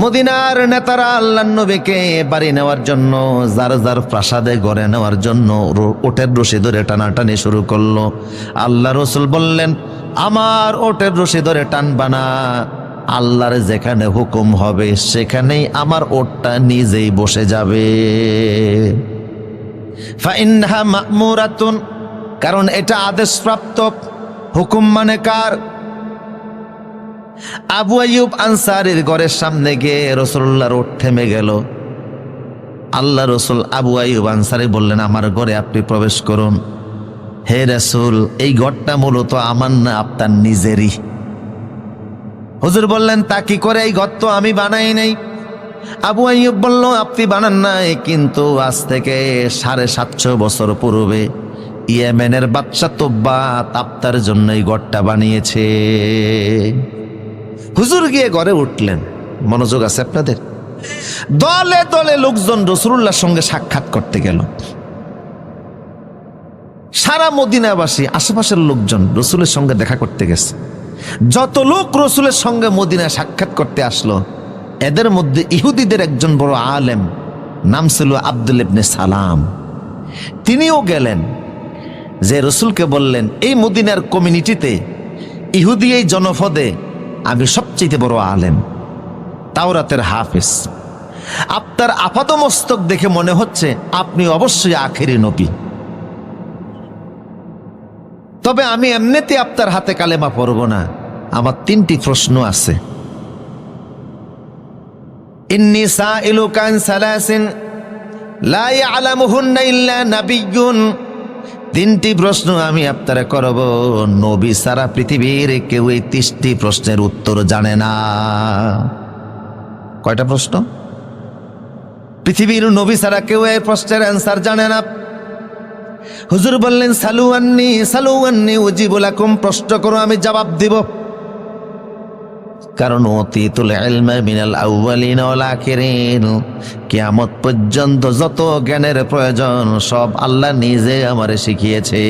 মদিনার নেতারা আল্লাহ নবীকে বাড়ি নেওয়ার জন্য, যার যার প্রাসাদে গড়ে নেওয়ার জন্য ওটের রশি ধরে টানাটানি শুরু করল। আল্লাহ রসুল বললেন, আমার ওটের রশি ধরে টানবা না। আল্লাহর যেখানে হুকুম হবে, সেখানেই আমার ওটটা নিজেই বসে যাবে। কারণ এটা আদেশপ্রাপ্ত। হুকুম মানে কার? আবু আইয়ুব আনসারির ঘরের সামনে গিয়ে রসুল্লাহ রোড থেমে গেল। আল্লাহ রসুল আবু আইয়ুব আনসারি বললেন, আমার ঘরে আপনি প্রবেশ করুন। হে রসুল, এই ঘরটা মূলত আমার না আপনার নিজেরই? হুজুর বললেন, তা কি করে? এই ঘর তো আমি বানাই নাই। আবু আইয়ুব বলল, আপনি বানান নাই, কিন্তু আজ থেকে সাড়ে সাতশো বছর পূর্বে ইয়েমেনের বাচ্চা তোব্বা আপনার জন্য এই ঘরটা বানিয়েছে। হুজুর গিয়ে ঘরে উঠলেন। মনোযোগ আছে আপনাদের? দলে দলে লোকজন রসুল্লাহর সঙ্গে সাক্ষাৎ করতে গেল। সারা মদিনাবাসী, আশেপাশের লোকজন রসুলের সঙ্গে দেখা করতে গেছে। যত লোক রসুলের সঙ্গে মদিনায় সাক্ষাৎ করতে আসলো, এদের মধ্যে ইহুদিদের একজন বড় আলেম, নাম ছিল আব্দুল ইবনে সালাম। তিনিও গেলেন, যে রসুলকে বললেন, এই মদিনার কমিউনিটিতে ইহুদি এই জনপদে আমি সবচেয়ে বড় আলেম। তাওরাতের হাফেজ। আপনার আপাতমস্তক দেখে মনে হচ্ছে আপনি অবশ্যই আখেরি নবী। তবে আমি এমনিতে আপনার হাতে কালেমা পড়ব না। আমার তিনটি প্রশ্ন আছে। ইন্নি সাইলুকান সালাসিন, লা ইয়ালামুহুন্না ইল্লা নাবিয়্যুন। তিনটি প্রশ্ন আমি আপনারা করব। নবী সারা পৃথিবীর কেউ এই তিনটি প্রশ্নের উত্তর জানে না। কয়টা প্রশ্ন? পৃথিবীর নবী সারা কেউ এই প্রশ্নের অ্যান্সার জানে না। হুজুর বললেন সালুয়ান্নি সালুয়ান্নি উজিবুলাকুম প্রশ্ন করো, আমি জবাব দিব। কারণ অতীতুল এলমে মিনাল আউ্বালিন আখিরিন। কিয়ামত পর্যন্ত যত জ্ঞানের প্রয়োজন, সব আল্লাহ নিজে আমারে শিখিয়েছে।